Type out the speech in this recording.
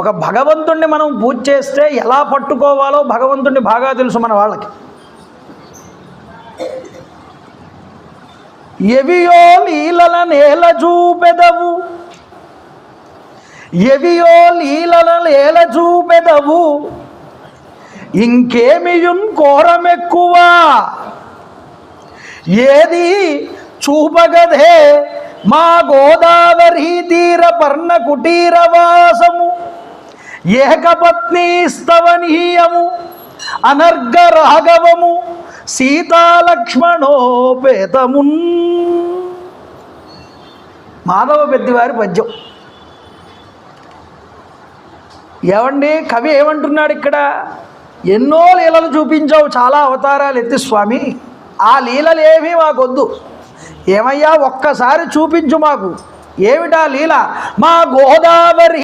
ఒక భగవంతుణ్ణి మనం పూజ చేస్తే ఎలా పట్టుకోవాలో భగవంతుణ్ణి బాగా తెలుసు మన వాళ్ళకి. ఎవియో లీలల నేల చూపెదవు. ఎవియో లీలల నేల చూపెదవు. ఇంకేమియున్ కోరమెక్కువ. ఏది చూపగదే మా గోదావరి తీర పర్ణ కుటీరవాసము ఏకపత్ని స్తవనీయము అనర్గ రాఘవము సీతాలక్ష్మణోపేతమున్. మాధవ పెద్దివారి పద్యం. ఏమండి కవి ఏమంటున్నాడు ఇక్కడ? ఎన్నో లీలలు చూపించావు చాలా అవతారాలు ఎత్తి స్వామి. ఆ లీలలేమీ మాకొద్దు. ఏమయ్యా ఒక్కసారి చూపించు మాకు. ఏమిటా లీల? మా గోదావరి